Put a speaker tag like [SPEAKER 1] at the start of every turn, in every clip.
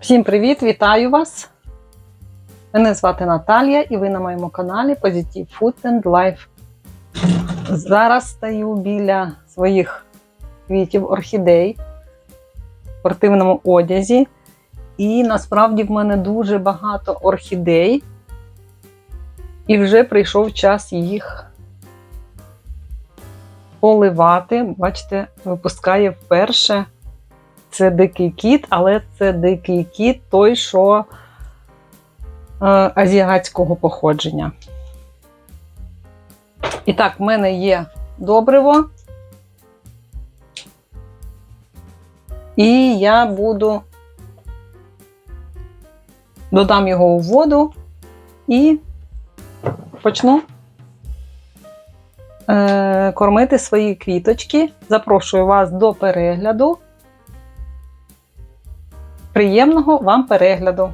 [SPEAKER 1] Всім привіт! Вітаю вас! Мене звати Наталія і ви на моєму каналі Positive Food and Life. Зараз стою біля своїх квітів орхідей в спортивному одязі. І насправді в мене дуже багато орхідей. І вже прийшов час їх поливати. Бачите, випускає вперше. Це дикий кіт, але це дикий кіт той, що е, азіатського походження. І так, в мене є добриво. І я буду додам його у воду і почну е, кормити свої квіточки. Запрошую вас до перегляду. Приємного вам перегляду.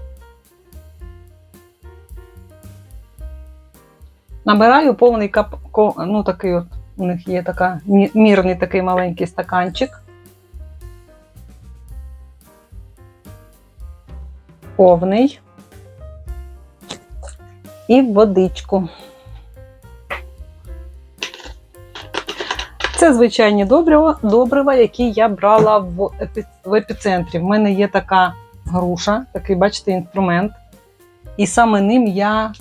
[SPEAKER 1] Набираю повний кап... ну такий от у них є така мірний такий маленький стаканчик. Повний. І водичку. Це звичайні добрива, добрива, які я брала в, в епіцентрі. В мене є така груша, такий, бачите, інструмент. І саме ним я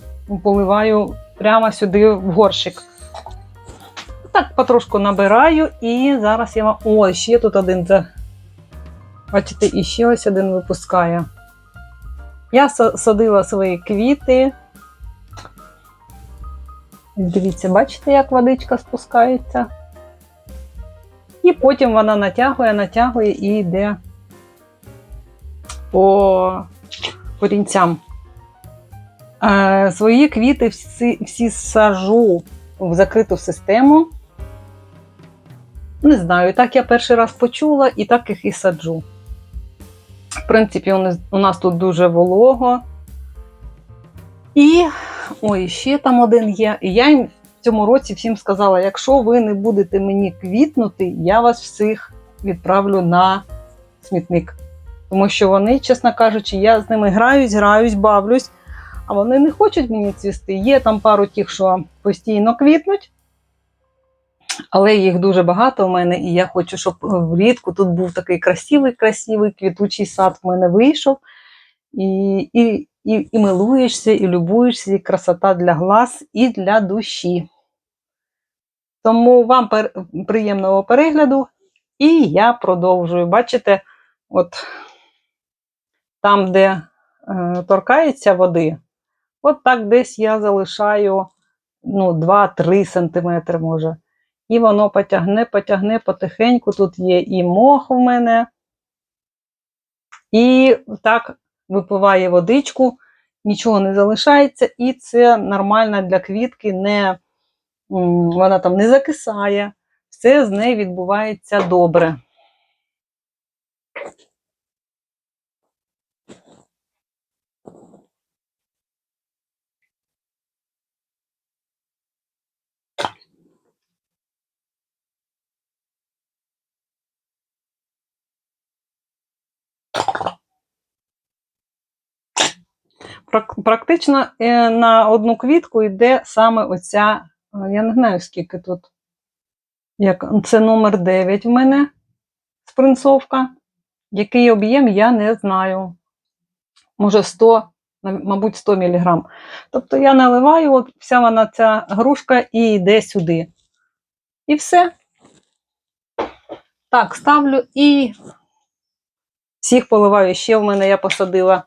[SPEAKER 1] поливаю прямо сюди в горщик. Так, потрошку набираю, і зараз я вам. О, ще тут один. Бачите, і ще ось один випускає. Я садила свої квіти. Дивіться, бачите, як водичка спускається. Потім вона натягує, натягує і йде по корінцям. Е, свої квіти всі, всі сажу в закриту систему. Не знаю, так я перший раз почула, і так їх і саджу. В принципі, у нас, тут дуже волого. І ой, ще там один є. І я їм цьому році всім сказала: якщо ви не будете мені квітнути, я вас всіх відправлю на смітник. Тому що вони, чесно кажучи, я з ними граюсь, граюсь, бавлюсь, а вони не хочуть мені цвісти. Є там пару тих, що постійно квітнуть, але їх дуже багато у мене, і я хочу, щоб влітку тут був такий красивий, красивий квітучий сад в мене вийшов. І, і, і, і милуєшся, і любуєшся, і красота для глаз і для душі. Тому вам приємного перегляду, і я продовжую. Бачите, от там, де е, торкається води, от так десь я залишаю ну, 2-3 см може. І воно потягне, потягне потихеньку. Тут є і мох в мене. І так випиває водичку, нічого не залишається, і це нормально для квітки, не, вона там не закисає, все з нею відбувається добре. Прак- Практично е, на одну квітку йде саме оця, я не знаю скільки тут. Як, це номер 9 в мене спринцовка. Який об'єм, я не знаю. Може 100, мабуть, 100 мг. Тобто я наливаю, от вся вона ця грушка і йде сюди. І все. Так, ставлю і всіх поливаю. Ще в мене я посадила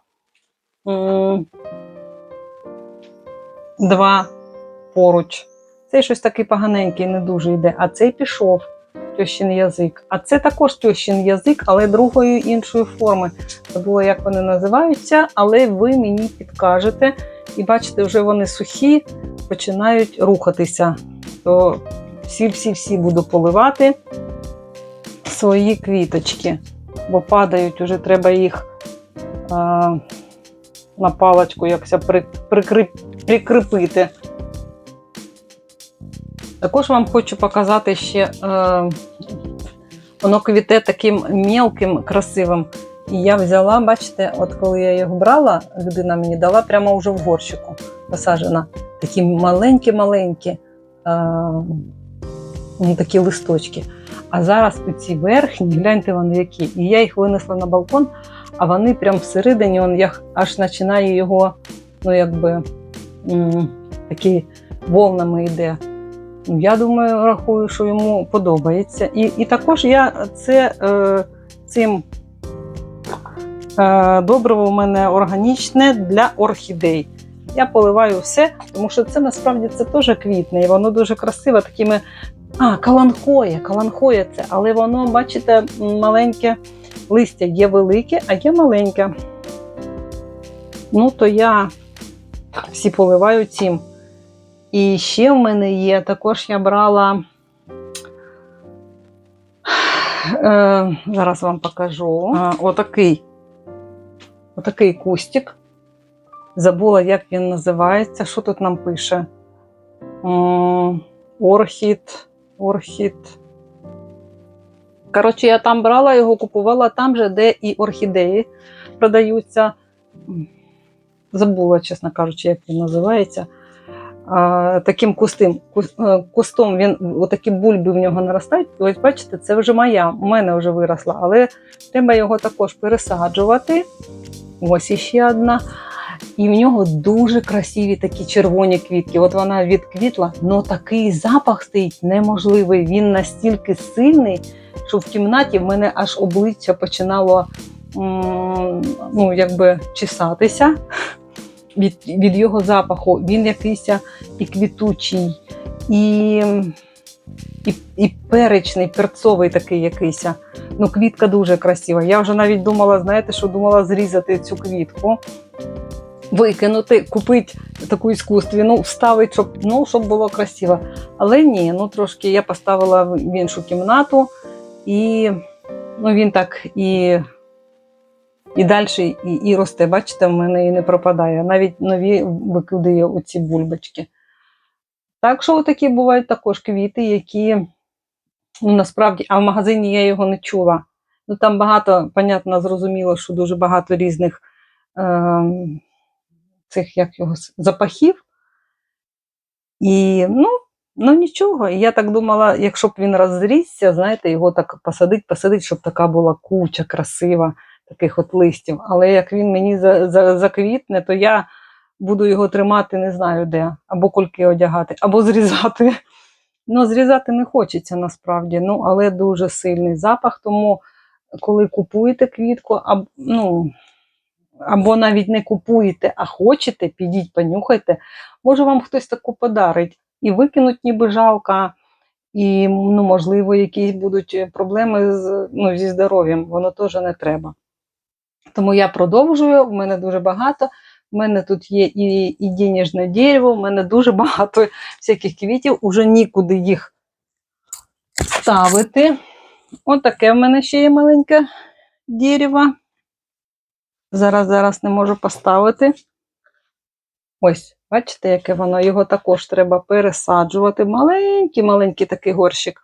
[SPEAKER 1] два поруч. Цей щось такий поганенький, не дуже йде, а цей пішов тьощин язик. А це також тьощин язик, але другої іншої форми. Забула, як вони називаються, але ви мені підкажете. І бачите, вже вони сухі, починають рухатися. То всі-всі-всі буду поливати свої квіточки, бо падають, вже треба їх а, на паличку якось при, прикріп, прикріпити. Також вам хочу показати ще, е, воно квіте таким мілким, красивим. І я взяла, бачите, от коли я його брала, людина мені дала прямо вже в горщику посаджена. Такі маленькі-маленькі е, ну, такі листочки. А зараз ці верхні, гляньте вони які. І я їх винесла на балкон, а вони прямо всередині, он, я аж починаю його, ну якби м, такі волнами йде. Я думаю, рахую, що йому подобається. І, і також я це е, цим е, добриво у мене органічне для орхідей. Я поливаю все, тому що це насправді це теж квітне, і воно дуже красиве такими. А, каланхоя, каланхоя це, але воно, бачите, маленьке листя є велике, а є маленьке. Ну, то я всі поливаю цим. І ще в мене є, також я брала. Е, зараз вам покажу. А, отакий, отакий кустик. Забула, як він називається. Що тут нам пише? Орхід, орхід. Коротше, я там брала його, купувала там же, де і орхідеї продаються. Забула, чесно кажучи, як він називається. Таким кустим, е, кустом він отакі бульби в нього наростають. Ось бачите, це вже моя, у мене вже виросла, але треба його також пересаджувати. Ось іще одна. І в нього дуже красиві такі червоні квітки. От вона відквітла, але такий запах стоїть неможливий. Він настільки сильний, що в кімнаті в мене аж обличчя починало ну, якби чесатися від, від його запаху. Він якийсь і квітучий, і, і, і перечний, перцовий такий якийсь. Ну, квітка дуже красива. Я вже навіть думала, знаєте, що думала зрізати цю квітку, викинути, купити таку іскусственну, вставити, щоб, ну, щоб було красиво. Але ні, ну трошки я поставила в іншу кімнату, і ну, він так і. І далі і, і росте, бачите, в мене і не пропадає. Навіть нові викидає оці бульбочки. Так що такі бувають також квіти, які ну, насправді, а в магазині я його не чула. Ну там багато, понятно, зрозуміло, що дуже багато різних е, цих як його, запахів. І ну, ну нічого. І я так думала, якщо б він розрісся, знаєте, його так посадить, посадить, щоб така була куча красива таких от листів. Але як він мені за, за, заквітне, то я буду його тримати не знаю де, або кульки одягати, або зрізати. Ну, зрізати не хочеться насправді, ну, але дуже сильний запах. Тому, коли купуєте квітку, або, ну, або навіть не купуєте, а хочете, підіть, понюхайте, може вам хтось таку подарить. І викинуть ніби жалко, і, ну, можливо, якісь будуть проблеми з, ну, зі здоров'ям, воно теж не треба. Тому я продовжую, в мене дуже багато. В мене тут є і, і денежне дерево, в мене дуже багато всяких квітів, уже нікуди їх ставити. Ось таке в мене ще є маленьке дерево. Зараз, зараз не можу поставити. Ось, бачите, яке воно. Його також треба пересаджувати. Маленький, маленький такий горщик.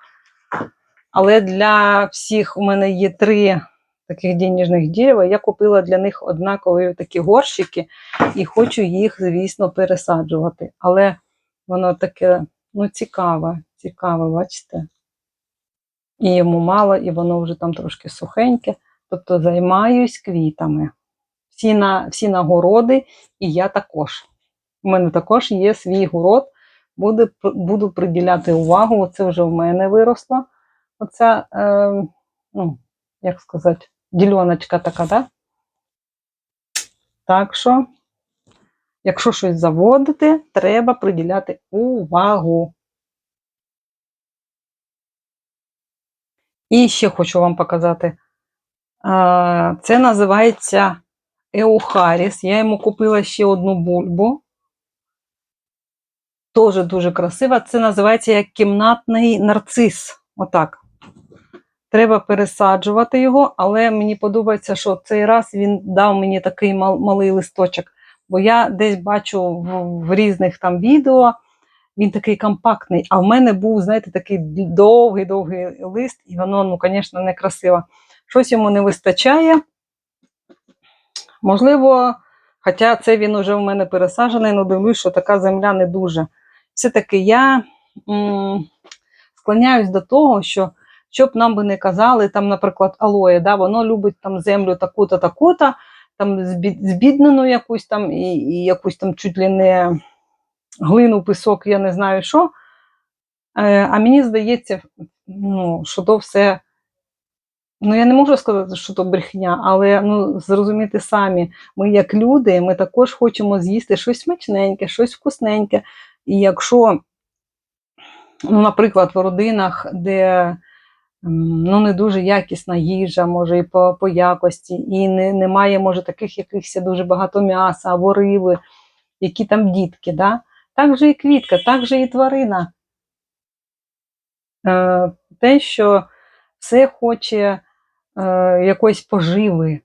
[SPEAKER 1] Але для всіх у мене є три таких денежних дерева. Я купила для них однакові такі горщики і хочу їх, звісно, пересаджувати. Але воно таке ну, цікаве, цікаве, бачите? І йому мало, і воно вже там трошки сухеньке. Тобто займаюсь квітами. Всі, на, всі нагороди, і я також. У мене також є свій город. Буду, буду приділяти увагу. Оце вже в мене виросло. Оця, е, ну, як сказати, дільоночка така, да? Так що, якщо щось заводити, треба приділяти увагу. І ще хочу вам показати. Це називається Еухаріс. Я йому купила ще одну бульбу. Теж дуже красива. Це називається як кімнатний нарцис. Отак. Треба пересаджувати його, але мені подобається, що цей раз він дав мені такий мал- малий листочок. Бо я десь бачу в, в різних там відео, він такий компактний. А в мене був, знаєте, такий довгий-довгий лист, і воно, ну, звісно, не красиво. Щось йому не вистачає. Можливо, хоча це він уже в мене пересаджений, але дивлюсь, що така земля не дуже. Все-таки я м, склоняюсь до того, що щоб нам би не казали, там, наприклад, алоє, да, воно любить там землю таку-то, таку-то, там збіднену якусь там і, і якусь там чуть ли не глину, пісок, я не знаю що. Е, а мені здається, ну, що то все. Ну, я не можу сказати, що то брехня, але ну, зрозуміти самі, ми як люди, ми також хочемо з'їсти щось смачненьке, щось вкусненьке. І якщо, ну, наприклад, в родинах, де ну, не дуже якісна їжа, може, і по, по якості, і не, немає, може, таких якихось дуже багато м'яса або риби, які там дітки, да? так же і квітка, так же і тварина. Е, те, що все хоче е, якоїсь поживи.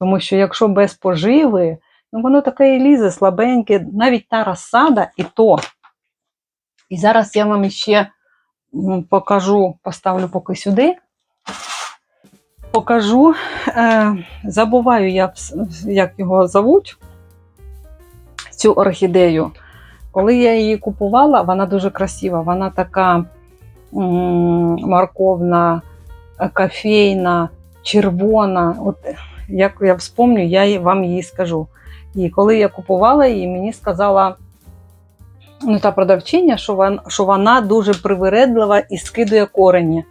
[SPEAKER 1] Тому що якщо без поживи, ну воно таке і лізе слабеньке, навіть та розсада і то. І зараз я вам іще м, покажу, поставлю поки сюди. Покажу, е, забуваю, вс- як його зовуть, цю орхідею. Коли я її купувала, вона дуже красива. Вона така морковна, кофейна, червона. От як я вспомню, я вам її скажу. І коли я купувала її, мені сказала ну, та продавчиня, що вона, що вона дуже привередлива і скидує корені.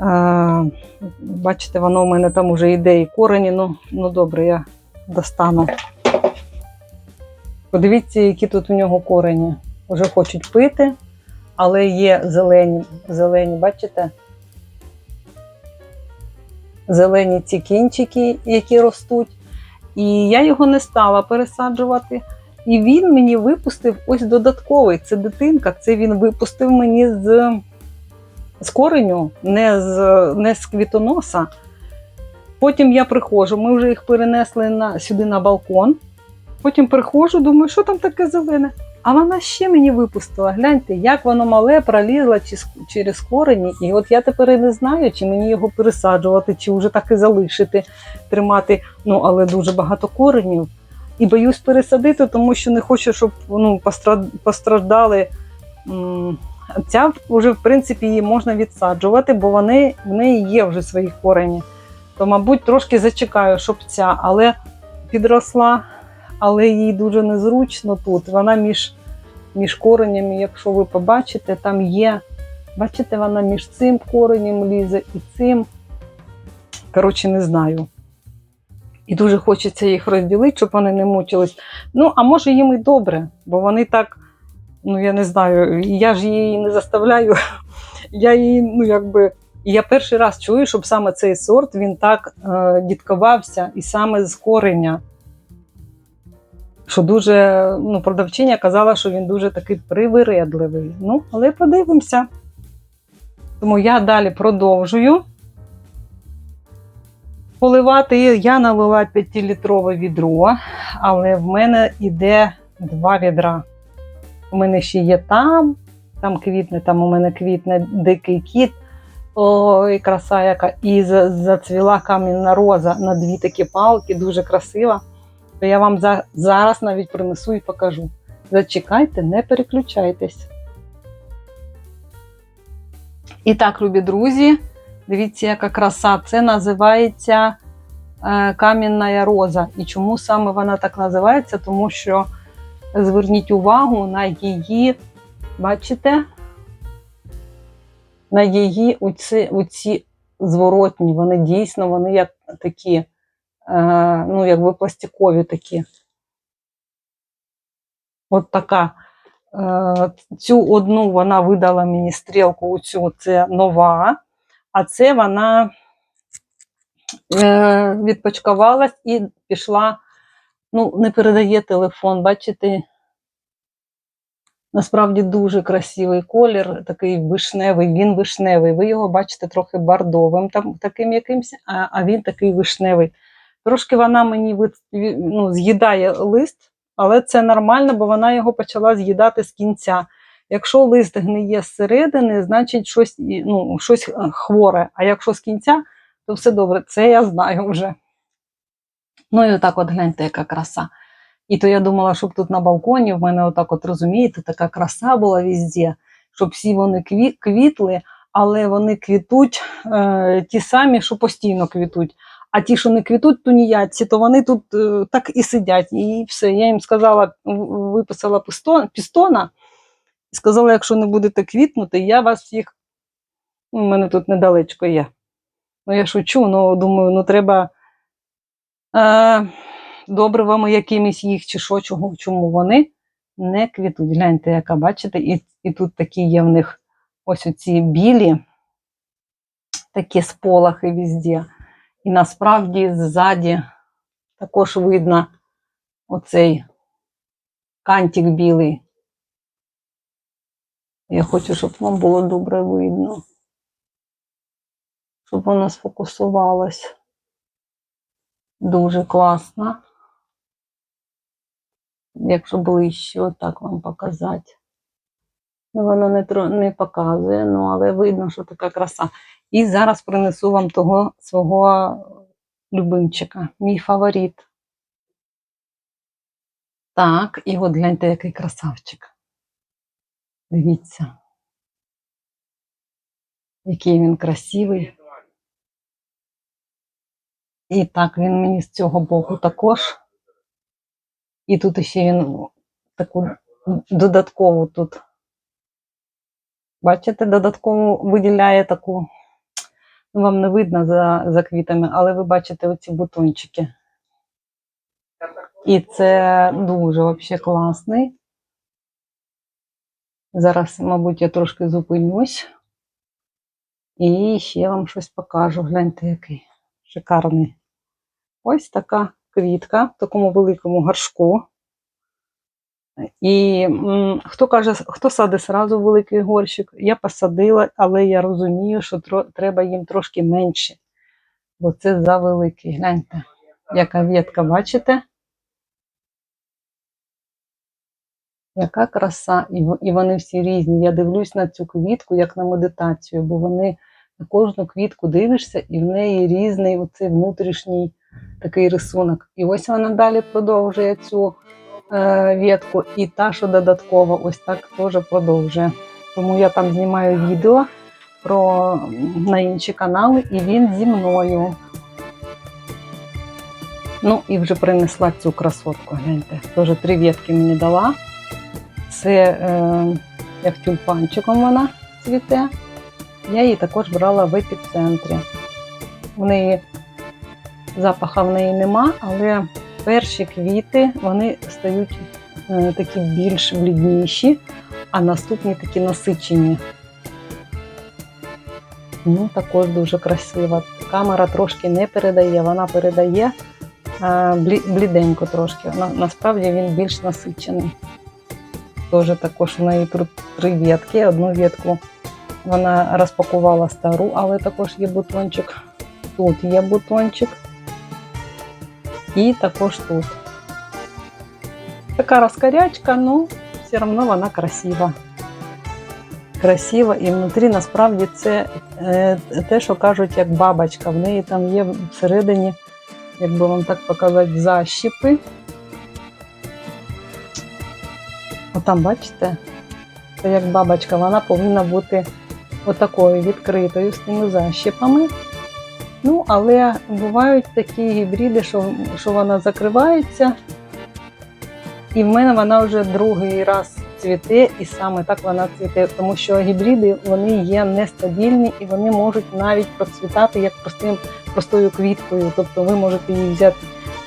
[SPEAKER 1] Е, бачите, воно у мене там уже йде і корені. Ну, ну добре, я достану. Подивіться, які тут у нього корені. Уже хочуть пити, але є зелені, зелені, бачите? Зелені ці кінчики, які ростуть. І я його не стала пересаджувати. І він мені випустив ось додатковий. Це дитинка, це він випустив мені з, з кореню, не з, не з квітоноса. Потім я приходжу, ми вже їх перенесли на, сюди на балкон. Потім приходжу, думаю, що там таке зелене. А вона ще мені випустила. Гляньте, як воно мале пролізло через корені. І от я тепер не знаю, чи мені його пересаджувати, чи вже так і залишити, тримати. Ну, але дуже багато коренів. І боюсь пересадити, тому що не хочу, щоб ну, постраждали. Ця вже, в принципі, її можна відсаджувати, бо вони, в неї є вже свої корені. То, мабуть, трошки зачекаю, щоб ця, але підросла, але їй дуже незручно тут. Вона між, між коренями, якщо ви побачите, там є. Бачите, вона між цим коренем лізе і цим. Коротше, не знаю. І дуже хочеться їх розділити, щоб вони не мучились. Ну, а може їм і добре, бо вони так, ну я не знаю, я ж її не заставляю. Я її, ну якби. І я перший раз чую, щоб саме цей сорт він так е, діткувався і саме з кореня. Що дуже, ну, продавчиня казала, що він дуже такий привередливий. Ну, але подивимося. Тому я далі продовжую поливати. Я налила 5-літрове відро, але в мене йде два відра. У мене ще є там, там квітне, там у мене квітне дикий кіт. Ой, краса яка. І зацвіла камінна роза на дві такі палки, дуже красива. То я вам за, зараз навіть принесу і покажу. Зачекайте, не переключайтесь. І так, любі друзі, дивіться, яка краса. Це називається е, камінна роза. І чому саме вона так називається? Тому що зверніть увагу на її, бачите? На її оці, оці зворотні, вони дійсно вони як такі, е, ну, якби пластикові такі. От така. Е, Цю одну вона видала мені стрілку, оцю це нова, а це вона е, відпочкувалась і пішла, ну, не передає телефон, бачите. Насправді дуже красивий колір, такий вишневий, він вишневий. Ви його бачите трохи бордовим, там, таким якимсь, а, а він такий вишневий. Трошки вона мені вид- ві- ну, з'їдає лист, але це нормально, бо вона його почала з'їдати з кінця. Якщо лист гниє зсередини, значить щось, ну, щось е, хворе. А якщо з кінця, то все добре. Це я знаю вже. Ну і отак от гляньте, яка краса. І то я думала, щоб тут на балконі в мене отак, от розумієте, така краса була везде, щоб всі вони кві- квітли, але вони квітуть е, ті самі, що постійно квітуть. А ті, що не квітуть туніядці, то вони тут е, так і сидять. І все. Я їм сказала, виписала пістона і сказала, якщо не будете квітнути, я вас всіх. У мене тут недалечко є. Ну, я шучу, ну думаю, ну треба е, добривами якимись їх чи що, чого, чому вони не квітуть. Гляньте, яка бачите, і, і тут такі є в них ось оці білі, такі сполохи везде. І насправді ззаді також видно оцей кантик білий. Я хочу, щоб вам було добре видно. Щоб воно сфокусувалось. Дуже класно. Якщо ближче, отак вам показати. Ну, воно не, не показує, ну, але видно, що така краса. І зараз принесу вам того свого любимчика, мій фаворит. Так, і от гляньте, який красавчик. Дивіться. Який він красивий. І так він мені з цього боку також. І тут ще він таку додаткову тут. Бачите, додатково виділяє таку. Ну, вам не видно за, за квітами, але ви бачите оці бутончики. І це дуже вообще класний. Зараз, мабуть, я трошки зупинюсь. І ще вам щось покажу. Гляньте, який шикарний. Ось така квітка в такому великому горшку. І хто каже, хто садить сразу великий горщик, я посадила, але я розумію, що тро, треба їм трошки менше, бо це за великий. Гляньте, яка ветка, бачите? Яка краса, і, вони всі різні. Я дивлюсь на цю квітку як на медитацію, бо вони на кожну квітку дивишся, і в неї різний оцей внутрішній такий рисунок. І ось вона далі продовжує цю е, ветку, і та, що додаткова, ось так теж продовжує. Тому я там знімаю відео про на інші канали, і він зі мною. Ну, і вже принесла цю красотку. Гляньте. Теж три ветки мені дала. Це е, як тюльпанчиком вона цвіте. Я її також брала в епіцентрі. В неї запаха в неї нема, але перші квіти вони стають е, такі більш блідніші, а наступні такі насичені. Ну, також дуже красива. Камера трошки не передає, вона передає е, блі- бліденько трошки. На, насправді він більш насичений. Теж також в неї тут три ветки. Одну ветку вона розпакувала стару, але також є бутончик. Тут є бутончик. І також тут. Така розкарячка, ну все одно вона красива. Красива і внутрі насправді це е, те, що кажуть, як бабочка. В неї там є всередині, як би вам так показати, защіпи. Отам, бачите, це як бабочка, вона повинна бути отакою відкритою з тими защіпами. Ну, але бувають такі гібриди, що, що вона закривається. І в мене вона вже другий раз цвіте, і саме так вона цвіте, тому що гібриди вони є нестабільні і вони можуть навіть процвітати як простим, простою квіткою. Тобто ви можете її взяти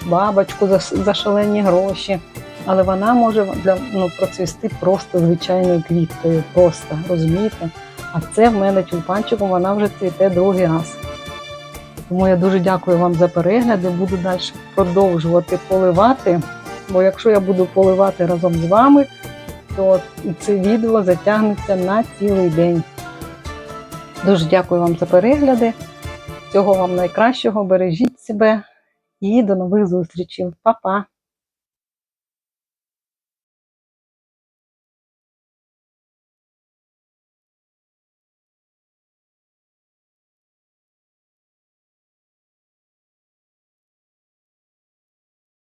[SPEAKER 1] бабочку за, за шалені гроші, але вона може для, ну, процвісти просто звичайною квіткою. Просто розумієте? А це в мене тюльпанчиком, вона вже цвіте другий раз. Тому я дуже дякую вам за перегляди. Буду далі продовжувати поливати. Бо якщо я буду поливати разом з вами, то це відео затягнеться на цілий день. Дуже дякую вам за перегляди. Всього вам найкращого, бережіть себе і до нових зустрічей. Па-па!